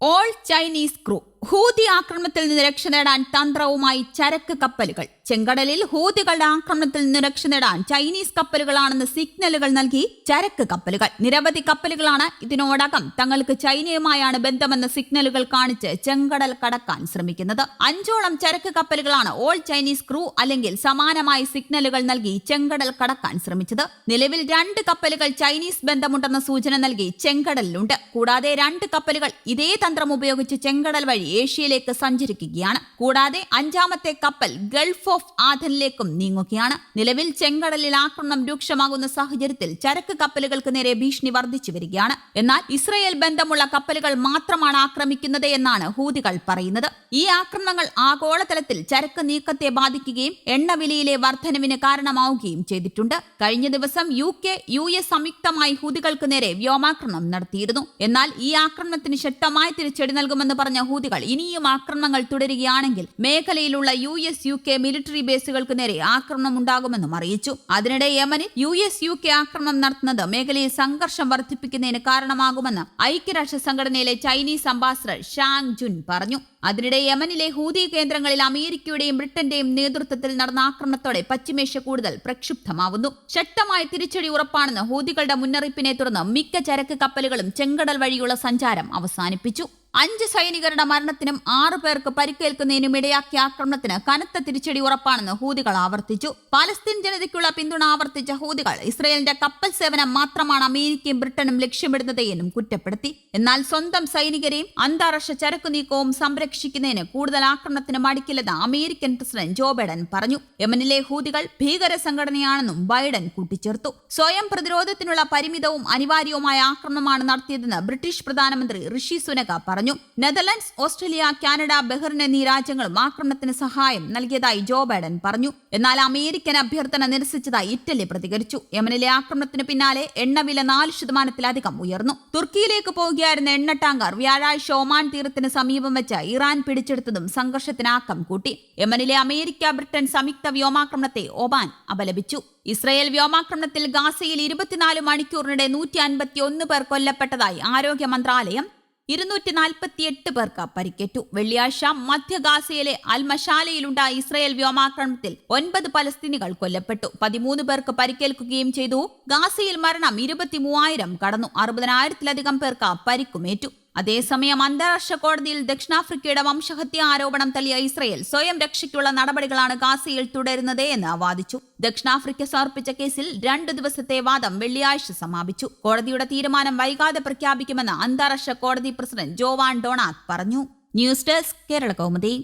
All Chinese crew Houthi ആക്രമണത്തിൽ നിന്ന് രക്ഷ നേടാൻ തന്ത്രവുമായി ചരക്ക് കപ്പലുകൾ. ചെങ്കടലിൽ ഹൂതികളുടെ ആക്രമണത്തിൽ നിന്ന് രക്ഷ നേടാൻ ചൈനീസ് കപ്പലുകളാണെന്ന് സിഗ്നലുകൾ നൽകി ചരക്ക് കപ്പലുകൾ. നിരവധി കപ്പലുകളാണ് ഇതിനോടകം തങ്ങൾക്ക് ചൈനയുമായാണ് ബന്ധമെന്ന സിഗ്നലുകൾ കാണിച്ച് ചെങ്കടൽ കടക്കാൻ ശ്രമിക്കുന്നത്. അഞ്ചോളം ചരക്ക് കപ്പലുകളാണ് ഓൾ ചൈനീസ് ക്രൂ അല്ലെങ്കിൽ സമാനമായി സിഗ്നലുകൾ നൽകി ചെങ്കടൽ കടക്കാൻ ശ്രമിച്ചത്. നിലവിൽ രണ്ട് കപ്പലുകൾ ചൈനീസ് ബന്ധമുണ്ടെന്ന സൂചന നൽകി ചെങ്കടലിലുണ്ട്. കൂടാതെ രണ്ട് കപ്പലുകൾ ഇതേ തന്ത്രം ഉപയോഗിച്ച് ചെങ്കടൽ വഴി ഏഷ്യയിലേക്ക് സഞ്ചരിക്കുകയാണ്. കൂടാതെ അഞ്ചാമത്തെ കപ്പൽ ഗൾഫ് ഓഫ് ആഥനിലേക്കും നീങ്ങുകയാണ്. നിലവിൽ ചെങ്കടലിൽ ആക്രമണം രൂക്ഷമാകുന്ന സാഹചര്യത്തിൽ ചരക്ക് കപ്പലുകൾക്ക് നേരെ ഭീഷണി വർദ്ധിച്ചു വരികയാണ്. എന്നാൽ ഇസ്രയേൽ ബന്ധമുള്ള കപ്പലുകൾ മാത്രമാണ് ആക്രമിക്കുന്നത് എന്നാണ് ഹൂതികൾ പറയുന്നത്. ഈ ആക്രമണങ്ങൾ ആഗോളതലത്തിൽ ചരക്ക് നീക്കത്തെ ബാധിക്കുകയും എണ്ണവിലയിലെ വർധനവിന് കാരണമാവുകയും ചെയ്തിട്ടുണ്ട്. കഴിഞ്ഞ ദിവസം യു കെ യു എസ് സംയുക്തമായി ഹൂതികൾക്ക് നേരെ വ്യോമാക്രമണം നടത്തിയിരുന്നു. എന്നാൽ ഈ ആക്രമണത്തിന് ശക്തമായ തിരിച്ചടി നൽകുമെന്ന് പറഞ്ഞ ഹൂതികൾ ഇനിയും ആക്രമണങ്ങൾ തുടരുകയാണെങ്കിൽ മേഖലയിലുള്ള U S U K military ബേസുകൾക്ക് നേരെ ആക്രമണം ഉണ്ടാകുമെന്നും അറിയിച്ചു. അതിനിടെ യമനിൽ യു എസ് യു കെ ആക്രമണം നടത്തുന്നത് മേഖലയിൽ സംഘർഷം വർദ്ധിപ്പിക്കുന്നതിന് കാരണമാകുമെന്ന് ഐക്യരാഷ്ട്ര സംഘടനയിലെ ചൈനീസ് അംബാസിഡർ ഷാങ് ജുൻ പറഞ്ഞു. അതിനിടെ യമനിലെ ഹൂതി കേന്ദ്രങ്ങളിൽ അമേരിക്കയുടെയും ബ്രിട്ടന്റെയും നേതൃത്വത്തിൽ നടന്ന ആക്രമണത്തോടെ പശ്ചിമേഷ്യ കൂടുതൽ പ്രക്ഷുബ്ധമാവുന്നു. ശക്തമായ തിരിച്ചടി ഉറപ്പാണെന്ന് ഹൂതികളുടെ മുന്നറിയിപ്പിനെ തുടർന്ന് മിക്ക ചരക്ക് കപ്പലുകളും ചെങ്കടൽ വഴിയുള്ള സഞ്ചാരം അവസാനിപ്പിച്ചു. അഞ്ച് സൈനികരുടെ മരണത്തിനും ആറു പേർക്ക് പരിക്കേൽക്കുന്നതിനും ഇടയാക്കിയ ആക്രമണത്തിന് കനത്ത തിരിച്ചടി ഉറപ്പാണെന്ന് ഹൂതികൾ ആവർത്തിച്ചു. പാലസ്തീൻ ജനതയ്ക്കുള്ള പിന്തുണ ആവർത്തിച്ച ഹൂതികൾ ഇസ്രയേലിന്റെ കപ്പൽ സേവനം മാത്രമാണ് അമേരിക്കയും ബ്രിട്ടനും ലക്ഷ്യമിടുന്നത് എന്നും കുറ്റപ്പെടുത്തി. എന്നാൽ സ്വന്തം സൈനികരെയും അന്താരാഷ്ട്ര ചരക്കു നീക്കവും സംരക്ഷിക്കുന്നതിന് കൂടുതൽ ആക്രമണത്തിന് മടിക്കില്ലെന്ന് അമേരിക്കൻ പ്രസിഡന്റ് ജോ ബൈഡൻ പറഞ്ഞു. യമനിലെ ഹൂതികൾ ഭീകര സംഘടനയാണെന്നും ബൈഡൻ കൂട്ടിച്ചേർത്തു. സ്വയം പ്രതിരോധത്തിനുള്ള പരിമിതവും അനിവാര്യവുമായ ആക്രമണമാണ് നടത്തിയതെന്ന് ബ്രിട്ടീഷ് പ്രധാനമന്ത്രി ഋഷി സുനക പറഞ്ഞു. പറഞ്ഞു. നെതർലൻഡ്സ് ഓസ്ട്രേലിയ കാനഡ ബഹ്റിൻ എന്നീ രാജ്യങ്ങളും ആക്രമണത്തിന് സഹായം നൽകിയതായി ജോ ബൈഡൻ പറഞ്ഞു. എന്നാൽ അമേരിക്കൻ അഭ്യർത്ഥന നിരസിച്ചതായി ഇറ്റലി പ്രതികരിച്ചു. യമനിലെ ആക്രമണത്തിന് പിന്നാലെ എണ്ണവില നാല് ശതമാനത്തിലധികം ഉയർന്നു. തുർക്കിയിലേക്ക് പോകുകയായിരുന്ന എണ്ണ ടാങ്കർ വ്യാഴാഴ്ച ഒമാൻ തീരത്തിന് സമീപം വെച്ച് ഇറാൻ പിടിച്ചെടുത്തതും സംഘർഷത്തിന് ആക്കം കൂട്ടി. യമനിലെ അമേരിക്ക ബ്രിട്ടൻ സംയുക്ത വ്യോമാക്രമണത്തെ ഒമാൻ അപലപിച്ചു. ഇസ്രയേൽ വ്യോമാക്രമണത്തിൽ ഗാസയിൽ ഇരുപത്തിനാല് മണിക്കൂറിനിടെ നൂറ്റി അൻപത്തി ഒന്ന് പേർ കൊല്ലപ്പെട്ടതായി ആരോഗ്യ മന്ത്രാലയം ഇരുന്നൂറ്റി നാൽപ്പത്തിയെട്ട് പേർക്ക് പരിക്കേറ്റു. വെള്ളിയാഴ്ച മധ്യ ഗാസയിലെ അൽമഷാലയിലുണ്ടായ ഇസ്രയേൽ വ്യോമാക്രമണത്തിൽ ഒൻപത് പലസ്തീനികൾ കൊല്ലപ്പെട്ടു. പതിമൂന്ന് പേർക്ക് പരിക്കേൽക്കുകയും ചെയ്തു. ഗാസയിൽ മരണം ഇരുപത്തി കടന്നു. അറുപതിനായിരത്തിലധികം പേർക്ക് പരിക്കുമേറ്റു. അതേസമയം അന്താരാഷ്ട്ര കോടതിയിൽ ദക്ഷിണാഫ്രിക്കയുടെ വംശഹത്യ ആരോപണം തള്ളിയ ഇസ്രയേൽ സ്വയം രക്ഷയ്ക്കുള്ള നടപടികളാണ് ഗാസയിൽ തുടരുന്നത് എന്ന് വാദിച്ചു. ദക്ഷിണാഫ്രിക്ക സമർപ്പിച്ച കേസിൽ രണ്ടു ദിവസത്തെ വാദം വെള്ളിയാഴ്ച സമാപിച്ചു. കോടതിയുടെ തീരുമാനം വൈകാതെ പ്രഖ്യാപിക്കുമെന്ന് അന്താരാഷ്ട്ര കോടതി പ്രസിഡന്റ് ജോവാൻ ഡൊണാക് പറഞ്ഞു. News desk Kerala Kaumudi.